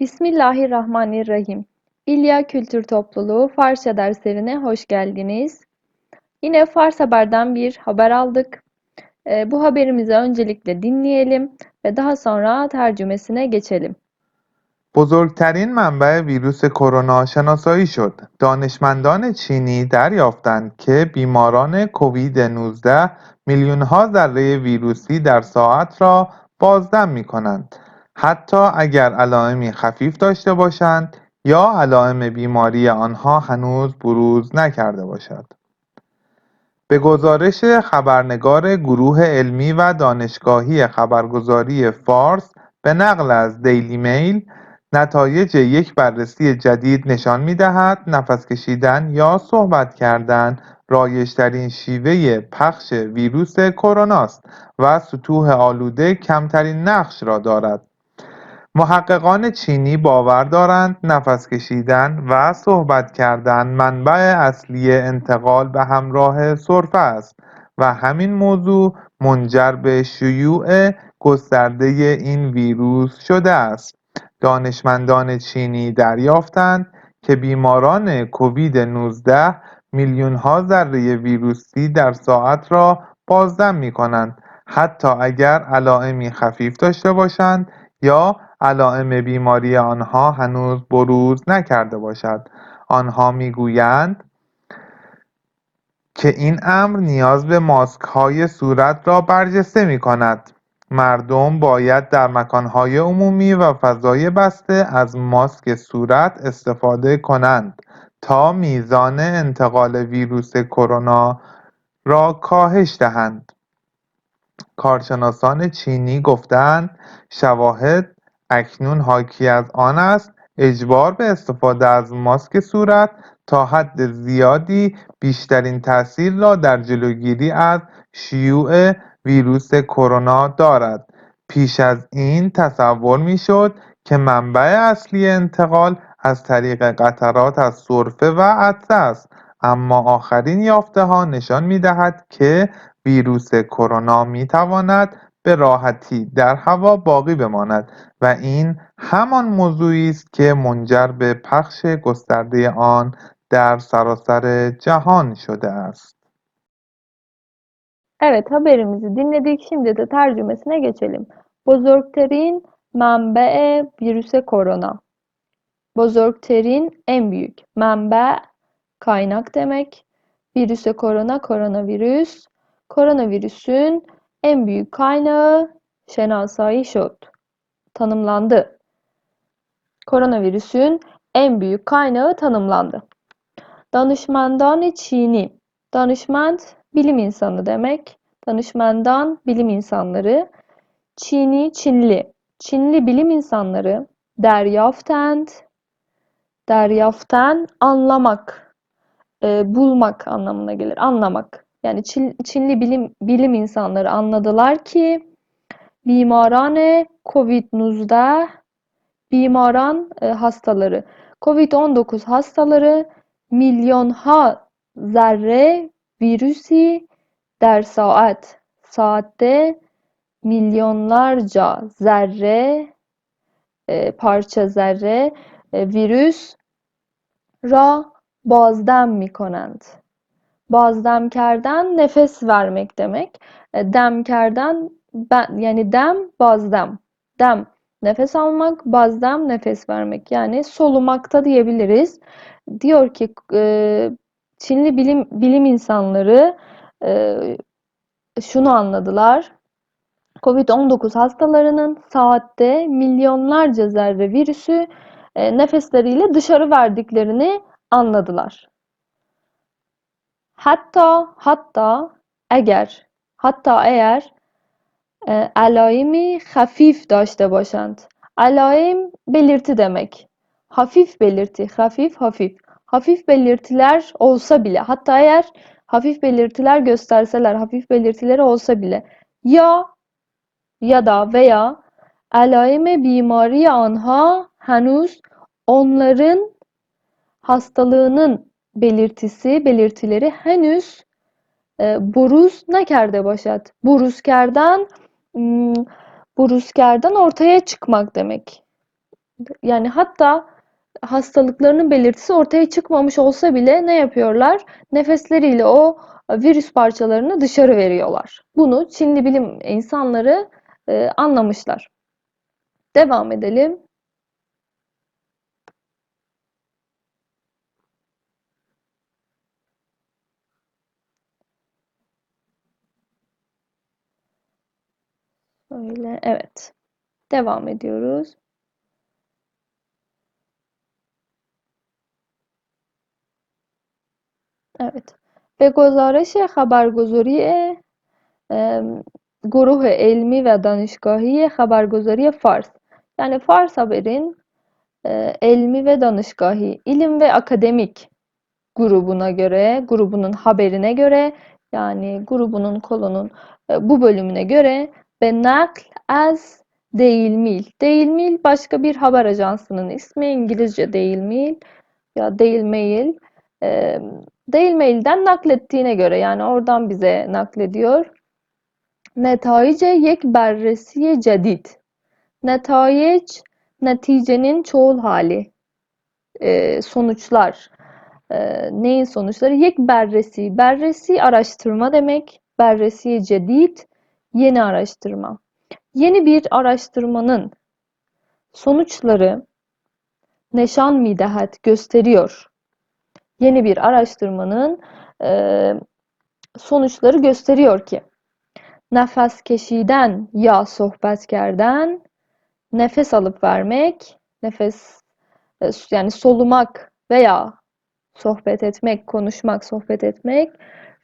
Bismillahirrahmanirrahim. İlya Kültür Topluluğu Farsça derslerine hoş geldiniz. Yine Fars Haber'den bir haber aldık. Ee, bu haberimizi öncelikle dinleyelim ve daha sonra tercümesine geçelim. بزرگترین منبع ویروس کرونا شناسایی شد. دانشمندان چینی دریافتند که بیماران کووید 19 میلیون‌ها ذره ویروسی در ساعت را بازدم می‌کنند. حتی اگر علائمی خفیف داشته باشند یا علائم بیماری آنها هنوز بروز نکرده باشد. به گزارش خبرنگار گروه علمی و دانشگاهی خبرگزاری فارس به نقل از دیلی میل نتایج یک بررسی جدید نشان می‌دهد نفس کشیدن یا صحبت کردن رایج‌ترین شیوه پخش ویروس کرونا است و سطوح آلوده کمترین نقش را دارد. محققان چینی باور دارند نفس کشیدن و صحبت کردن منبع اصلی انتقال به همراه سرفه است و همین موضوع منجر به شیوع گسترده این ویروس شده است. دانشمندان چینی دریافتند که بیماران کووید 19 میلیون‌ها ذره ویروسی در ساعت را بازدم می‌کنند حتی اگر علائمی خفیف داشته باشند یا علائم بیماری آنها هنوز بروز نکرده باشد. آنها می‌گویند که این امر نیاز به ماسک‌های صورت را برجسته می‌کند. مردم باید در مکان‌های عمومی و فضای بسته از ماسک صورت استفاده کنند تا میزان انتقال ویروس کرونا را کاهش دهند. کارشناسان چینی گفتند شواهد اکنون حاکی از آن است اجبار به استفاده از ماسک صورت تا حد زیادی بیشترین تاثیر را در جلوگیری از شیوع ویروس کرونا دارد. پیش از این تصور می‌شد که منبع اصلی انتقال از طریق قطرات از سرفه و عطسه است اما آخرین یافته‌ها نشان می‌دهد که ویروس کرونا می‌تواند به راحتی در هوا باقی بماند و این همان موضوعی است که منجر به پخش گسترده آن در سراسر جهان شده است. Evet haberimizi dinledik. Şimdi de tercümesine geçelim. Bozorgterin menbe virüse korona. Bozorgterin en büyük. Menbe kaynak demek. Virüse korona koronavirüs. Koronavirüsün en büyük kaynağı şenasai şot. Tanımlandı. Koronavirüsün en büyük kaynağı tanımlandı. Danışmandan Çini. Danışman bilim insanı demek. Danışmandan bilim insanları. Çini, Çinli. Çinli bilim insanları deryaften, deryaften anlamak, e, bulmak anlamına gelir. Anlamak. Yani Çin, Çinli bilim bilim insanları anladılar ki bimarane Covid-19 bimaran e, hastaları Covid-19 hastaları milyonha zerre virüsi der saat saatte milyonlarca zerre e, parça zerre e, virüs ra bazdem mikonend. Bazdemkerden nefes vermek demek. E, demkerden ben, yani dem bazdem. Dem nefes almak, bazdem nefes vermek. Yani solumakta diyebiliriz. Diyor ki e, Çinli bilim bilim insanları e, şunu anladılar. Covid-19 hastalarının saatte milyonlarca zerre virüsü nefesleriyle dışarı verdiklerini anladılar. Hatta hatta eğer hatta eğer e, alaimi hafif داشته باشند. Alaim belirti demek. Hafif belirti, hafif hafif. Hafif belirtiler olsa bile, hatta eğer hafif belirtiler gösterseler, hafif belirtileri olsa bile ya ya da veya alaime bimari anha henüz onların hastalığının belirtisi, belirtileri henüz e, buruz nekerde başat. Buruzkerden hmm, buruzkerden ortaya çıkmak demek. Yani hatta hastalıklarının belirtisi ortaya çıkmamış olsa bile ne yapıyorlar? Nefesleriyle o virüs parçalarını dışarı veriyorlar. Bunu Çinli bilim insanları e, anlamışlar. Devam edelim. Öyle, evet. Devam ediyoruz. Evet. به گزارش خبرگزاری ام، گروه علمی ve danışgahi خبرگزاری Fars. Yani Fars Haber'in e, ilmi ve danışgahi, ilim ve akademik grubuna göre, grubunun haberine göre, yani grubunun kolonun e, bu bölümüne göre ve nakl az değil mil. Değil mil başka bir haber ajansının ismi. İngilizce değil mil ya değil mail. Değil mailden naklettiğine göre yani oradan bize naklediyor. Netaice yek berresiye cedid. Netayic neticenin çoğul hali. Sonuçlar. Neyin sonuçları? Yek berresi. Berresi araştırma demek. Berresi cedid yeni araştırma. Yeni bir araştırmanın sonuçları neşan midehat gösteriyor. Yeni bir araştırmanın e, sonuçları gösteriyor ki nefes keşiden ya sohbetkerden nefes alıp vermek, nefes e, yani solumak veya sohbet etmek, konuşmak, sohbet etmek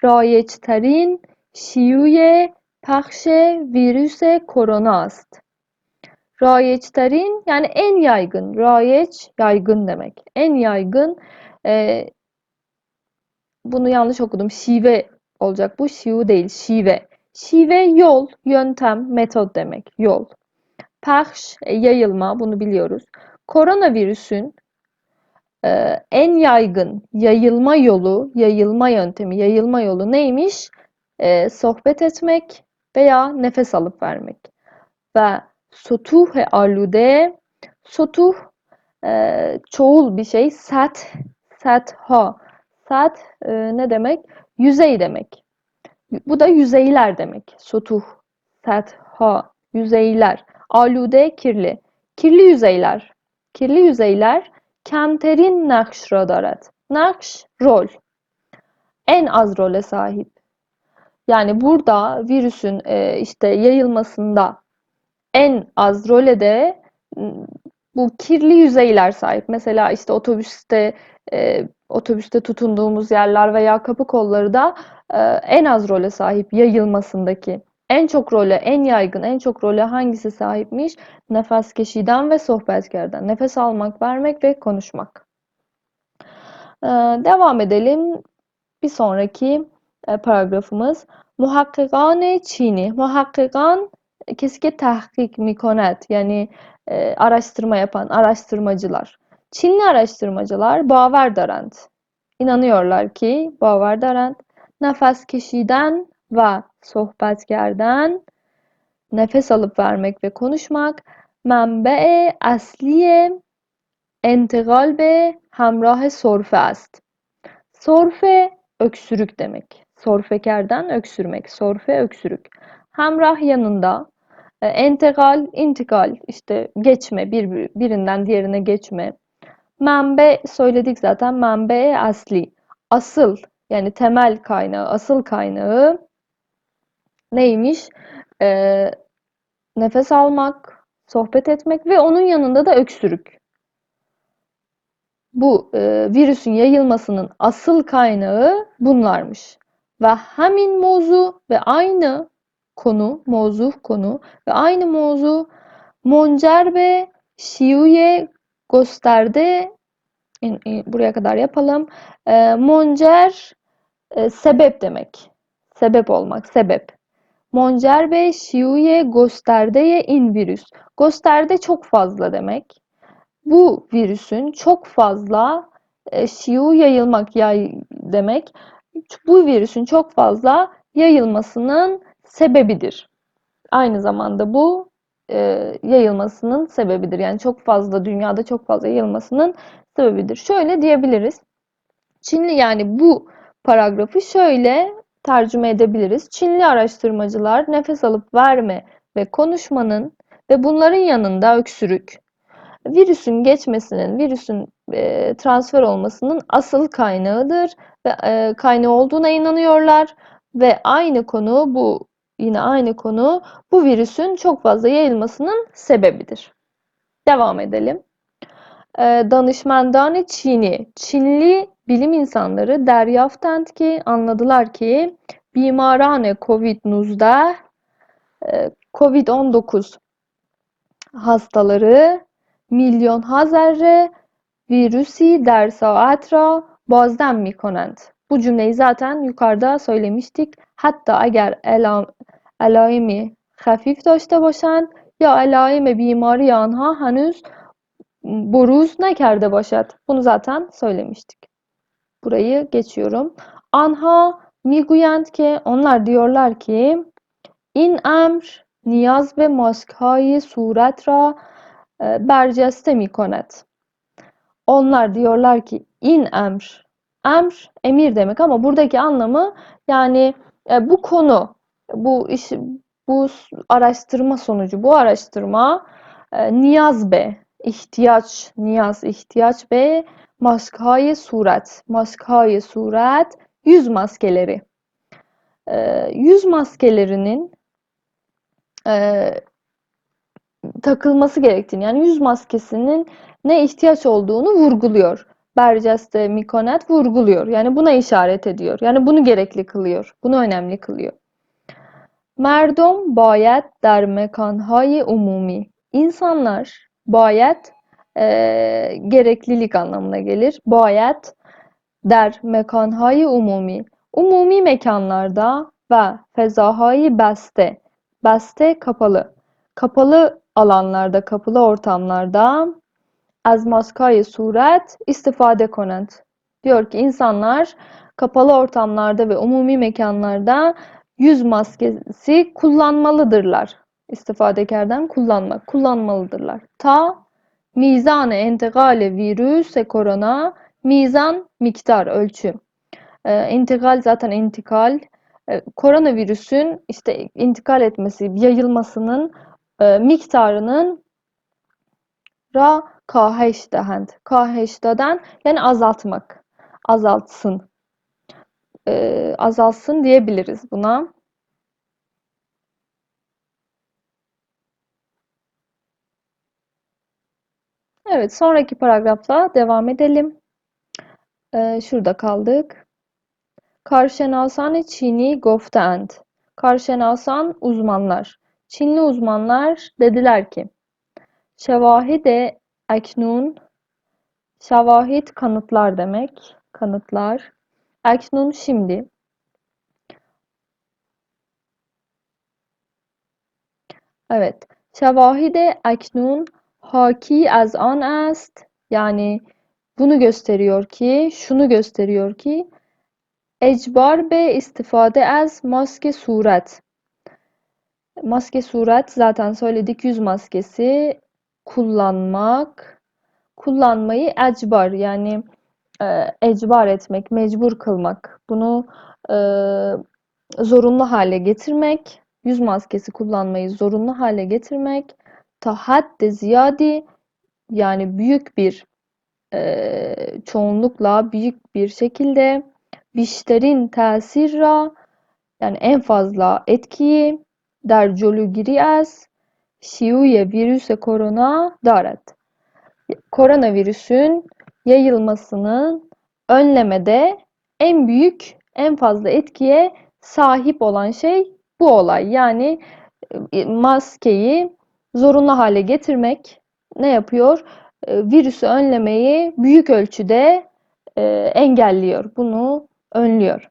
rayçterin şiuye pahşe virüse korona ast. Rayçterin yani en yaygın, rayeç yaygın demek. En yaygın e, bunu yanlış okudum. Şive olacak bu. Şiu değil, şive. Şive yol, yöntem, metot demek. Yol. Pahş e, yayılma bunu biliyoruz. Koronavirüsün e, en yaygın yayılma yolu, yayılma yöntemi, yayılma yolu neymiş? E, sohbet etmek veya nefes alıp vermek. Ve sotuhe alude, sotuh e, çoğul bir şey. Sat, sat ha. Sat e, ne demek? Yüzey demek. Bu da yüzeyler demek. Sotuh, sat ha. Yüzeyler. Alude kirli. Kirli yüzeyler. Kirli yüzeyler kemterin nakş radaret. Nakş rol. En az role sahip. Yani burada virüsün e, işte yayılmasında en az role de bu kirli yüzeyler sahip. Mesela işte otobüste e, otobüste tutunduğumuz yerler veya kapı kolları da e, en az role sahip yayılmasındaki. En çok role, en yaygın, en çok role hangisi sahipmiş? Nefes keşiden ve sohbetkerden. Nefes almak, vermek ve konuşmak. Ee, devam edelim. Bir sonraki e, paragrafımız. Muhakkikan Çini. Muhakkikan kesi که تحقیق میکند yani e, araştırma yapan araştırmacılar. Çinli araştırmacılar baver darand. İnanıyorlar ki baver darand nefes kişiden ve sohbetkerden nefes alıp vermek ve konuşmak منبع اصلی انتقال به همراه سرفه است. Sorfe öksürük demek. Sorfekerden öksürmek. Sorfe öksürük. Hamrah yanında e, entekal, intikal işte geçme bir, birinden diğerine geçme. Menbe söyledik zaten menbe asli. Asıl yani temel kaynağı, asıl kaynağı neymiş? Ee, nefes almak, sohbet etmek ve onun yanında da öksürük. Bu e, virüsün yayılmasının asıl kaynağı bunlarmış. Ve hamin mozu ve aynı konu, mevzu konu ve aynı mevzu moncer ve şiuye gösterdi. Buraya kadar yapalım. E, moncer e, sebep demek. Sebep olmak, sebep. Moncer ve şiuye gösterdeye in virüs. Gösterde çok fazla demek. Bu virüsün çok fazla e, şiu yayılmak yay demek. Bu virüsün çok fazla yayılmasının sebebidir. Aynı zamanda bu e, yayılmasının sebebidir. Yani çok fazla dünyada çok fazla yayılmasının sebebidir. Şöyle diyebiliriz. Çinli yani bu paragrafı şöyle tercüme edebiliriz. Çinli araştırmacılar nefes alıp verme ve konuşmanın ve bunların yanında öksürük, virüsün geçmesinin, virüsün e, transfer olmasının asıl kaynağıdır ve e, kaynağı olduğuna inanıyorlar ve aynı konu bu yine aynı konu bu virüsün çok fazla yayılmasının sebebidir. Devam edelim. E, danışmendane Çin'i, Çinli bilim insanları deryaftend ki anladılar ki bimarane covid nuzda e, Covid-19 hastaları milyon hazerre ویروسی در ساعت را بازدم می کنند. Bu cümleyi zaten yukarıda söylemiştik. Eğer elam, alaimi hafif داشته باشند یا علائم بیماری آنها henüz بروز نکرده باشد. Bunu zaten söylemiştik. Burayı geçiyorum. Anha می‌گویند ki onlar diyorlar ki این امر نیاز به ماسک های صورت را برجسته می کند. Onlar diyorlar ki in emr. Emr emir demek ama buradaki anlamı yani e, bu konu, bu iş, bu araştırma sonucu, bu araştırma e, niyaz be, ihtiyaç, niyaz, ihtiyaç be, maskayı suret, maskayı suret, yüz maskeleri. E, yüz maskelerinin e, takılması gerektiğini yani yüz maskesinin ne ihtiyaç olduğunu vurguluyor. Berceste Mikonet vurguluyor. Yani buna işaret ediyor. Yani bunu gerekli kılıyor. Bunu önemli kılıyor. Merdom bayet der mekanhay umumi. İnsanlar bayet e, gereklilik anlamına gelir. Bayet der mekanhay umumi. Umumi mekanlarda ve fezahay beste. Beste kapalı. Kapalı alanlarda, kapalı ortamlarda az maskayı suret istifade konent. Diyor ki insanlar kapalı ortamlarda ve umumi mekanlarda yüz maskesi kullanmalıdırlar. İstifadekardan kullanmak, kullanmalıdırlar. Ta mizan entegale virüse korona, mizan miktar, ölçü. Ee, zaten intikal. Ee, koronavirüsün işte intikal etmesi, yayılmasının e, miktarının ra. Kaheş deden yani azaltmak. Azaltsın. E, azalsın diyebiliriz buna. Evet, sonraki paragrafla devam edelim. Ee, şurada kaldık. Karşenalsan Çini goftend. Karşenalsan uzmanlar. Çinli uzmanlar dediler ki Şevahide eknun şevahid kanıtlar demek. Kanıtlar. Eknun şimdi. Evet. Şevahide eknun haki az an est. Yani bunu gösteriyor ki, şunu gösteriyor ki ecbar be istifade az maske suret. Maske suret zaten söyledik yüz maskesi kullanmak kullanmayı ecbar yani e, ecbar etmek, mecbur kılmak. Bunu e, zorunlu hale getirmek, yüz maskesi kullanmayı zorunlu hale getirmek, tahadde ziyadi yani büyük bir e, çoğunlukla, büyük bir şekilde bişterin tesirra yani en fazla etkiyi در جلوگیری از şiuye virüse korona daret. Koronavirüsün yayılmasının önlemede en büyük, en fazla etkiye sahip olan şey bu olay. Yani e, maskeyi zorunlu hale getirmek ne yapıyor? E, virüsü önlemeyi büyük ölçüde e, engelliyor. Bunu önlüyor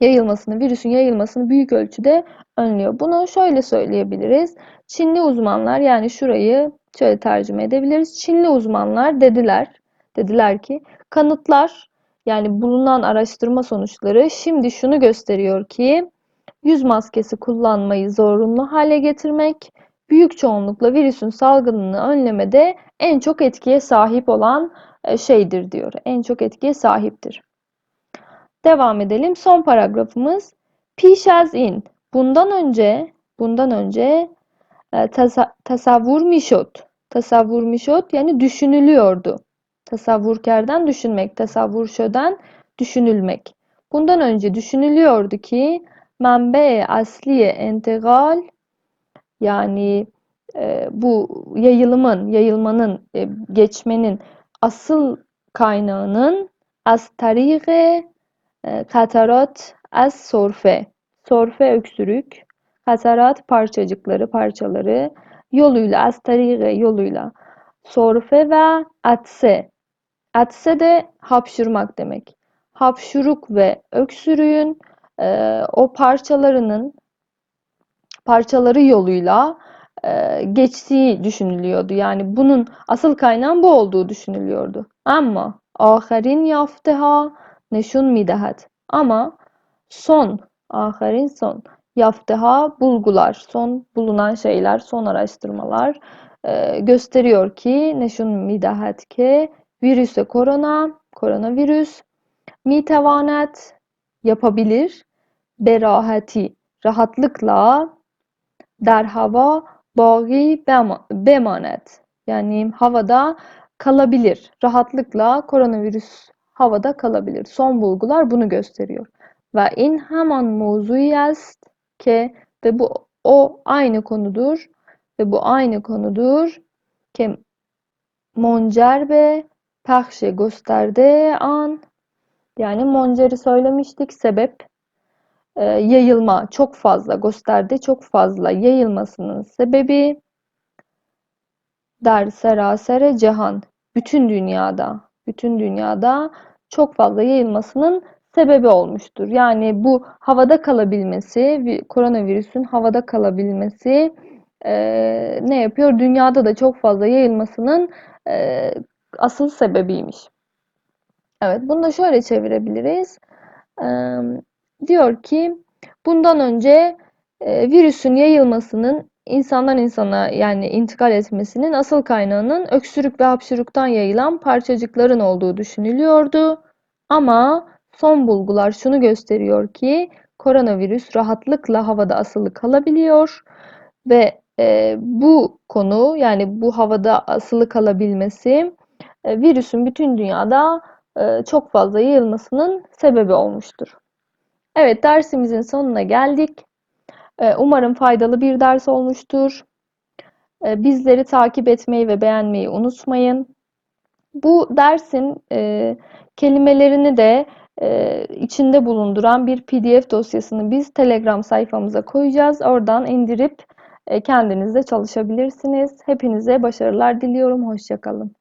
yayılmasını, virüsün yayılmasını büyük ölçüde önlüyor. Bunu şöyle söyleyebiliriz. Çinli uzmanlar yani şurayı şöyle tercüme edebiliriz. Çinli uzmanlar dediler, dediler ki kanıtlar yani bulunan araştırma sonuçları şimdi şunu gösteriyor ki yüz maskesi kullanmayı zorunlu hale getirmek büyük çoğunlukla virüsün salgınını önlemede en çok etkiye sahip olan e, şeydir diyor. En çok etkiye sahiptir. Devam edelim. Son paragrafımız az in. Bundan önce bundan önce e, tasa- tasavvur mişot. Tasavvur mişot yani düşünülüyordu. Tasavvurkerden düşünmek, tasavvur şöden düşünülmek. Bundan önce düşünülüyordu ki menbe asliye entegal yani e, bu yayılımın, yayılmanın, e, geçmenin asıl kaynağının az tariqe e, katarat az sorfe. Sorfe öksürük, katarat parçacıkları, parçaları yoluyla, az tariqe yoluyla sorfe ve atse. Atse de hapşurmak demek. Hapşuruk ve öksürüğün e, o parçalarının parçaları yoluyla e, geçtiği düşünülüyordu. Yani bunun asıl kaynağın bu olduğu düşünülüyordu. Ama ahirin yafteha neşun midahat. Ama son, ahirin son yafteha bulgular, son bulunan şeyler, son araştırmalar e, gösteriyor ki neşun midahat ke virüse korona, koronavirüs mitevanet yapabilir berahati rahatlıkla در hava باقی bemanet yani havada kalabilir. Rahatlıkla koronavirüs havada kalabilir. Son bulgular bunu gösteriyor. Ve in hemen mevzui est ki ve bu o aynı konudur ve bu aynı konudur ki moncer ve pahşe gösterdiği an yani monceri söylemiştik sebep e, yayılma çok fazla gösterdi çok fazla yayılmasının sebebi der serasere cihan bütün dünyada bütün dünyada çok fazla yayılmasının sebebi olmuştur. Yani bu havada kalabilmesi, koronavirüsün havada kalabilmesi e, ne yapıyor? Dünyada da çok fazla yayılmasının e, asıl sebebiymiş. Evet, bunu da şöyle çevirebiliriz. E, diyor ki bundan önce e, virüsün yayılmasının insandan insana yani intikal etmesinin asıl kaynağının öksürük ve hapşırıktan yayılan parçacıkların olduğu düşünülüyordu. Ama son bulgular şunu gösteriyor ki koronavirüs rahatlıkla havada asılı kalabiliyor ve e, bu konu yani bu havada asılı kalabilmesi e, virüsün bütün dünyada e, çok fazla yayılmasının sebebi olmuştur. Evet dersimizin sonuna geldik. E, umarım faydalı bir ders olmuştur. E, bizleri takip etmeyi ve beğenmeyi unutmayın. Bu dersin e, kelimelerini de içinde bulunduran bir PDF dosyasını biz Telegram sayfamıza koyacağız. Oradan indirip kendiniz de çalışabilirsiniz. Hepinize başarılar diliyorum. Hoşçakalın.